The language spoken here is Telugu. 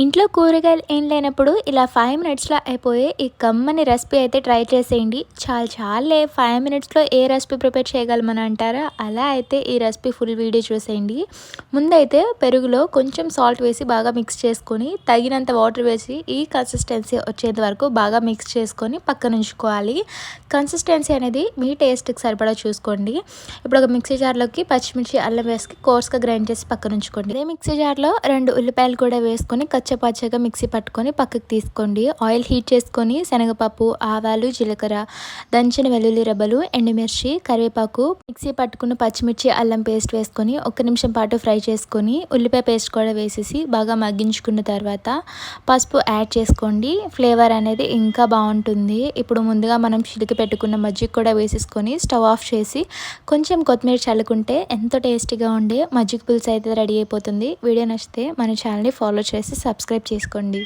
ఇంట్లో కూరగాయలు ఏం లేనప్పుడు ఇలా ఫైవ్ మినిట్స్లో అయిపోయే ఈ కమ్మని రెసిపీ అయితే ట్రై చేసేయండి. చాలా చాలే ఫైవ్ మినిట్స్లో ఏ రెసిపీ ప్రిపేర్ చేయగలమని అంటారా? అలా అయితే ఈ రెసిపీ ఫుల్ వీడియో చూసేయండి. ముందైతే పెరుగులో కొంచెం సాల్ట్ వేసి బాగా మిక్స్ చేసుకొని తగినంత వాటర్ వేసి ఈ కన్సిస్టెన్సీ వచ్చేంత వరకు బాగా మిక్స్ చేసుకొని పక్కన ఉంచుకోవాలి. కన్సిస్టెన్సీ అనేది మీ టేస్ట్కి సరిపడా చూసుకోండి. ఇప్పుడు ఒక మిక్సీ జార్లోకి పచ్చిమిర్చి అల్లం వేసి కోర్స్గా గ్రైండ్ చేసి పక్కన ఉంచుకోండి. ఇదే మిక్సీ జార్లో రెండు ఉల్లిపాయలు కూడా వేసుకొని కచ్చపచ్చగా మిక్సీ పట్టుకొని పక్కకు తీసుకోండి. ఆయిల్ హీట్ చేసుకొని శనగపప్పు ఆవాలు జీలకర్ర దంచిన వెల్లుల్లి రెబ్బలు ఎండుమిర్చి కరివేపాకు మిక్సీ పట్టుకున్న పచ్చిమిర్చి అల్లం పేస్ట్ వేసుకొని ఒక నిమిషం పాటు ఫ్రై చేసుకొని ఉల్లిపాయ పేస్ట్ కూడా వేసేసి బాగా మగ్గించుకున్న తర్వాత పసుపు యాడ్ చేసుకోండి. ఫ్లేవర్ అనేది ఇంకా బాగుంటుంది. ఇప్పుడు ముందుగా మనం చిలికి పెట్టుకున్న మజ్జిగ కూడా వేసేసుకొని స్టవ్ ఆఫ్ చేసి కొంచెం కొత్తిమీర చల్లుకుంటే ఎంతో టేస్టీగా ఉండే మజ్జిగ పులుసు అయితే రెడీ అయిపోతుంది. వీడియో నచ్చితే మన ఛానల్ని ఫాలో చేసి సబ్స్క్రైబ్ చేసుకోండి.